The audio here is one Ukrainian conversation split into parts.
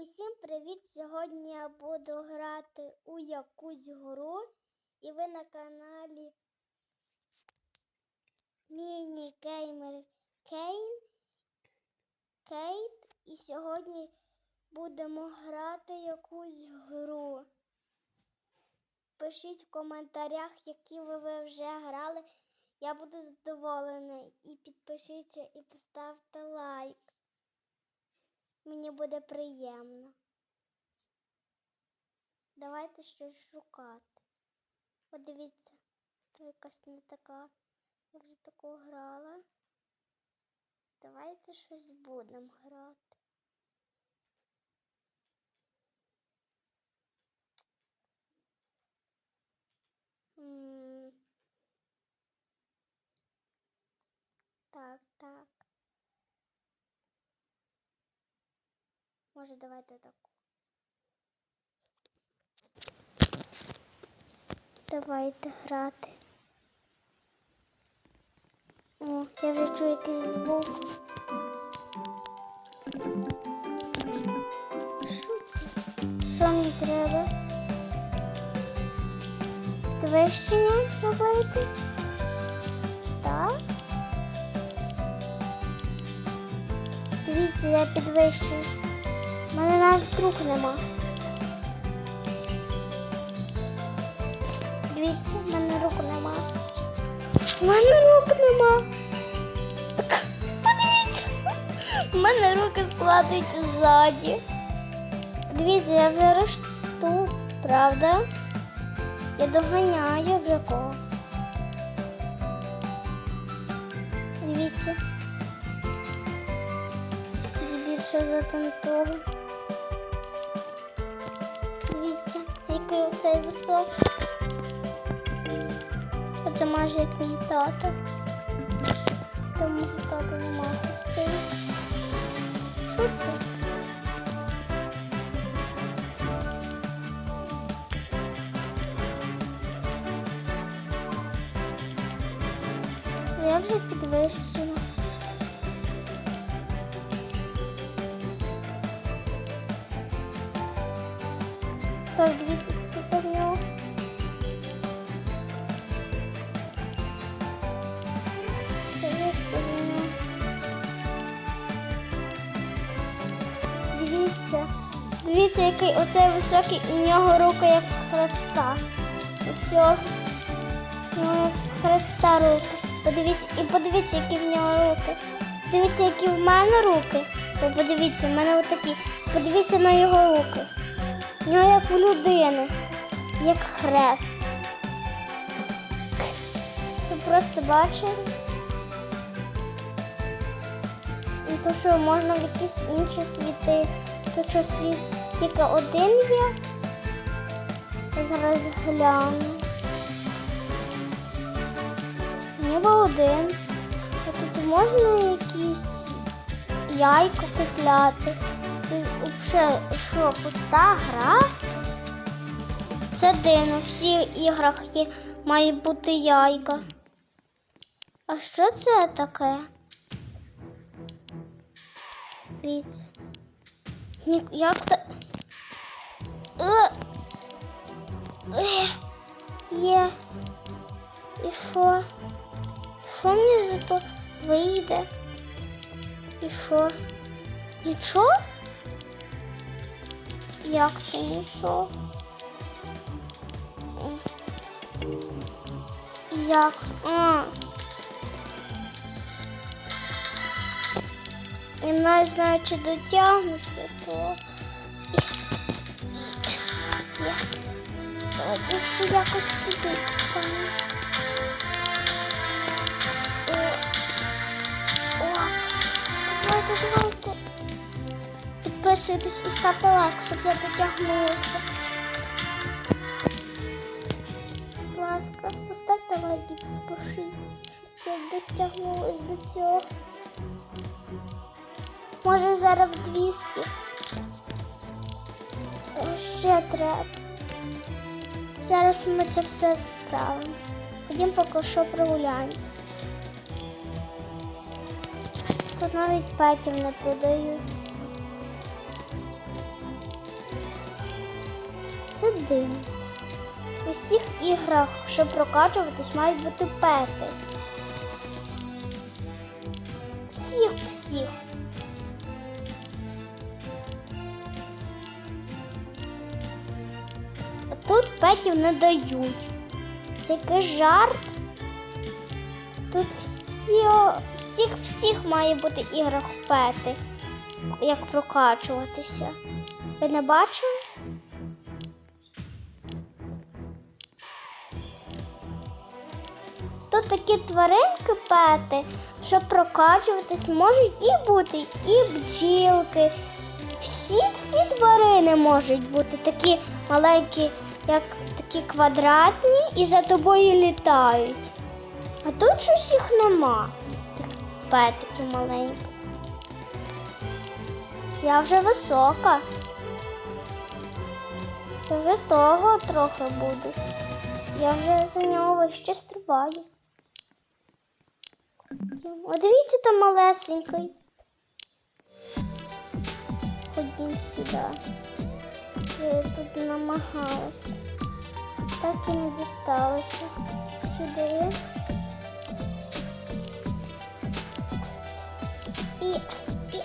Усім привіт! Сьогодні я буду грати у якусь гру, і ви на каналі Міні Геймер Кейн Кейт. І сьогодні будемо грати якусь гру. Пишіть в коментарях, які ви, ви вже грали. Я буду задоволений. І підпишіться і поставте лайк. Мені буде приємно. Давайте щось шукати. Подивіться, то якась не така. Я вже таку грала. Давайте щось будемо грати. М. Так, так. Може, давайте таку. Давайте грати. О, я вже чую якийсь звук. Що це? Що мені треба? Підвищення робити? Так. Дивіться, я підвищуюсь. У мене навіть рук нема. Дивіться, в мене рук нема. У мене рук нема. Подивіться. У мене руки складаються ззаді. Дивіться, я вже росту, правда? Я доганяю вже когось. Дивіться. Більше за який оцей високий. Оце майже як мій тато. Там мого тата немає стоїть. Що це? Я вже підвищена. Так, дивіться, високий, і в нього рука як в хреста. В нього хреста руки. Подивіться, і подивіться, які в нього руки. Дивіться, які в мене руки. О, подивіться, в мене отакі. Подивіться на його руки. В нього як в людини, як хрест. Ви просто бачили? І то, що можна в якісь інші світи, то що світ тільки один є. Зараз гляну. Ніби один. А тут можна якісь яйка купляти. Взагалі, що пуста гра? Це дивно. В іграх є, має бути яйка. А що це таке? Дивіться. Як то. Є. І що? Що мені за то вийде? І що? Нічого? Як це нічого? Як? А. Я навіть знаю, чи дотягнусь до того. Давайте ще якось сюди. О. Давайте, давайте. Підписуйтесь і ставте лайк, щоб я дотягнулася. Будь ласка, поставте лайк і підпишіться, щоб я дотягнулась до цього. Може зараз 200. Е, Ще треба. Зараз ми це все справимо. Ходім поки що прогуляємось. Тут навіть петів не продають. це дим. У всіх іграх, щоб прокачуватись, мають бути пети. Всіх, Петів не дають. Це якийсь жарт. Тут всі, всіх, всіх має бути іграх пети, як прокачуватися. Ви не бачили? Тут такі тваринки пети, щоб прокачуватись, можуть і бути і бджілки. Всі всі тварини можуть бути такі маленькі, як такі квадратні, і за тобою літають. А тут щось їх нема. Тих петиків маленьких. Я вже висока. Я вже того трохи буду. Я вже за нього вище стрибаю. О, дивіться, там малесенький. Ходім сюди. Я тут намагалася. Так і не дісталося. Сюди. І, і.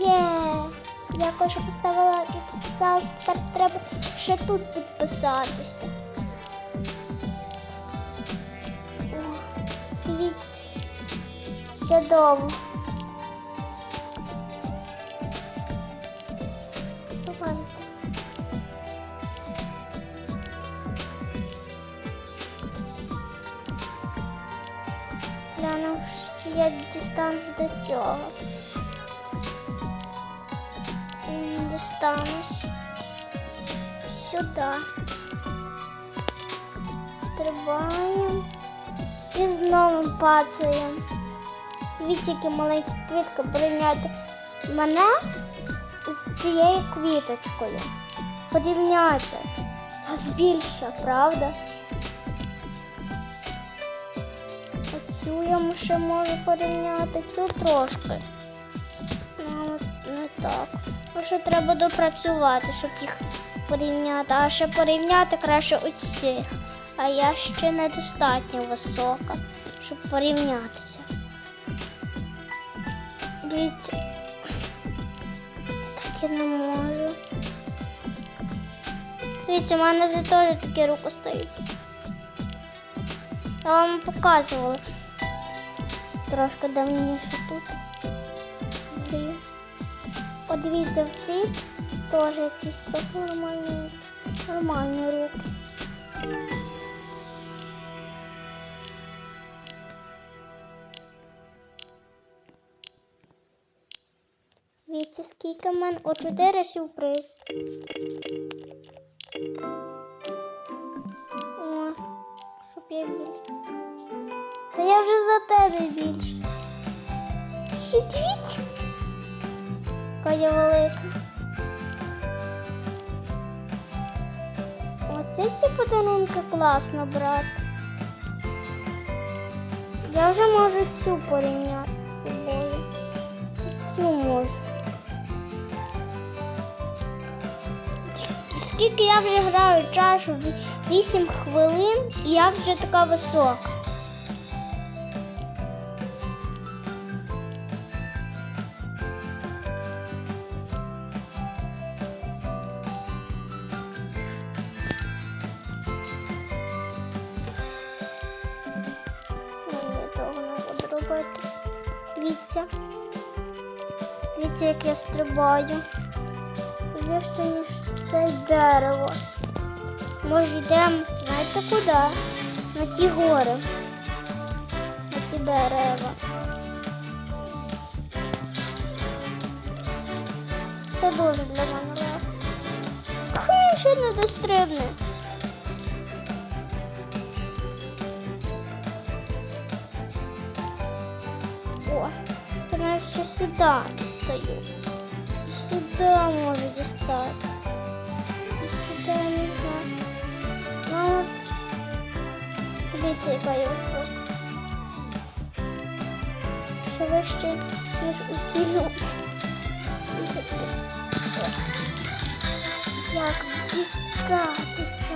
Є. Я кое-що поставила і підписалась. Тепер треба ще тут підписатися. Дивіться. Чудово. Давайте. Дістанусь до цього. Дістанусь сюди. Стрибаємо і знову пацаємо. Дивіться, які маленькі квітки порівняти мене з цією квіточкою. Порівняйте. Я збільша, правда? Оцю я ще можу порівняти, цю трошки. Ну, не так. Ще треба допрацювати, щоб їх порівняти. А ще порівняти краще усіх. А я ще недостатньо висока, щоб порівнятися. Дивіться. Так я не можу. Дивіться, у мене вже теж такі руки стоять. Я вам показувала. Трошки давніше тут. Подивіться в ці теж якісь трохи нормальні, нормальні руки. Дивіться, скільки в мене о 4 сюрприз. О, щоб я більше. Та я вже за тебе більше. Ще Дивіться. Яка я велика. Оце ті подарунки класно брати. Я вже можу цю порівняти з собою. Цю можу. Скільки я вже граю чашу? 8 хвилин, і я вже така висока. Дивіться. Дивіться, як я стрибаю. Вище, ніж це дерево. Може, йдемо, знаєте куди? На ті гори. На ті дерева. Це дуже для мене. Хай ще не дострибне. Я ще сюди стою. І сюди можу дістати. І сюди не знаю. Мама, дивіться, яка я висока. Ще вище, ніж усі люди. Як дістатися?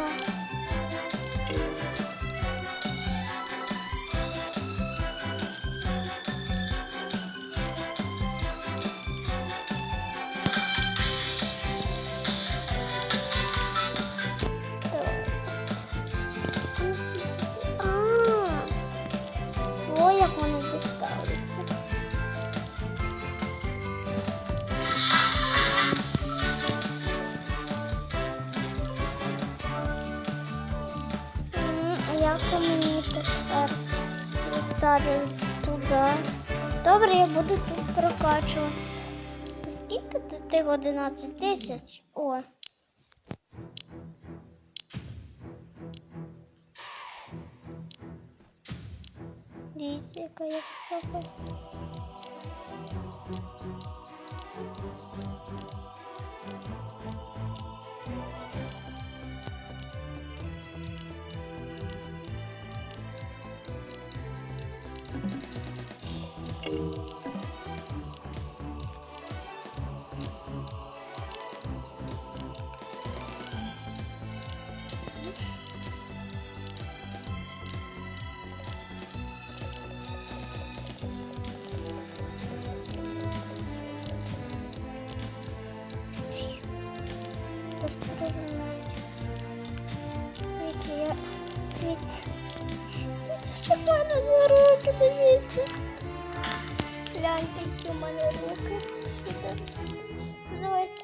Дістати туди? Добре, я буду тут прокачувати. Скільки тих 11 тисяч? О. Дивіться, яка я висока. Дивіться, я... Дивіться. Дивіться, що в мене за руки, дивіться. Гляньте, які в мене руки. Давайте.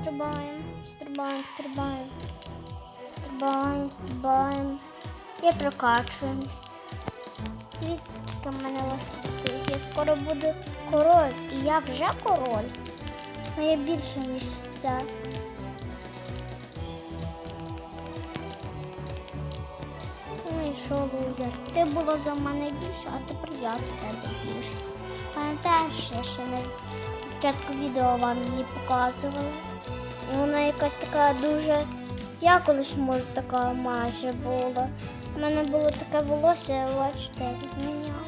Стрибаємо, стрибаємо, стрибаємо. Стрибаємо, стрибаємо. І прокачуємось. Дивіться, скільки в мене лосиків. Я скоро буду король. І я вже король. Ну я більше, ніж це. Ну і що, лузер? Ти було за мене більше, а тепер я за тебе більше. Пам'ятаєш, я ще на початку відео вам її показувала. Вона якась така дуже. Я колись може така майже була. У мене було таке волосся, бачите, як зміняло.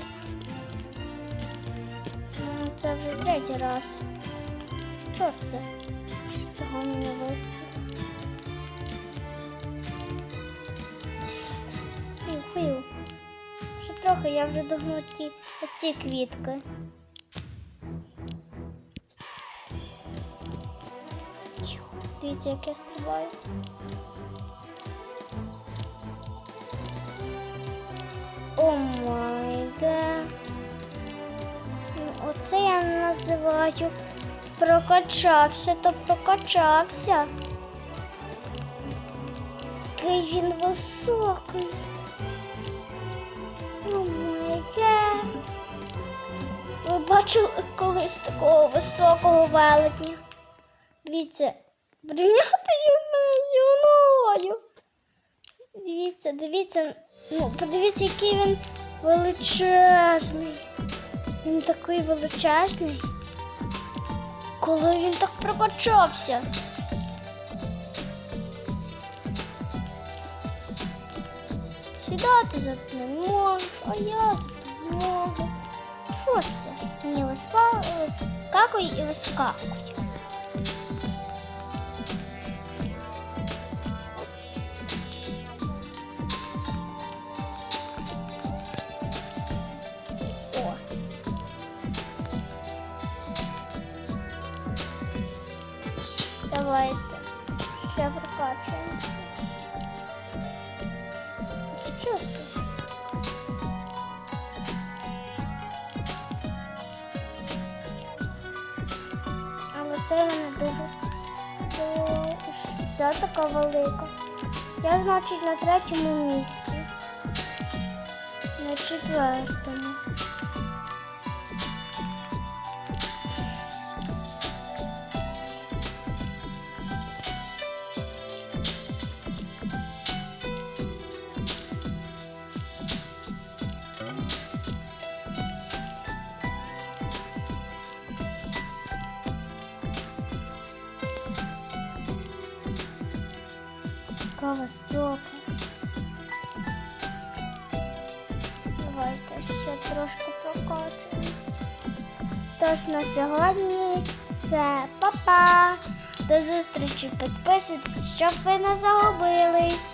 Ну, це вже третій раз. Що це? Чого мені висить? Фу, фу. Ще трохи я вже догну ті оці квітки. Дивіться, як я стрибаю. О май га. Ну, Оце я називаю прокачався, то прокачався. Який він високий. О май га. Ви бачили колись такого високого велетня? Дивіться, порівняти мене зі мною. Дивіться, дивіться, ну, подивіться, який він величезний. Він такий величезний. Коли він так прокачався. Сідати за це не можу, а я тут можу. Що це? Мені виска- вискакує і вискакує. Це мене дуже. Це така велика. Я, значить, на третьому місці. На четвертому. Така висока. Давайте ще трошки прокачуємо. Тож на сьогодні все, па-па. До зустрічі, підписуйтесь, щоб ви не загубились.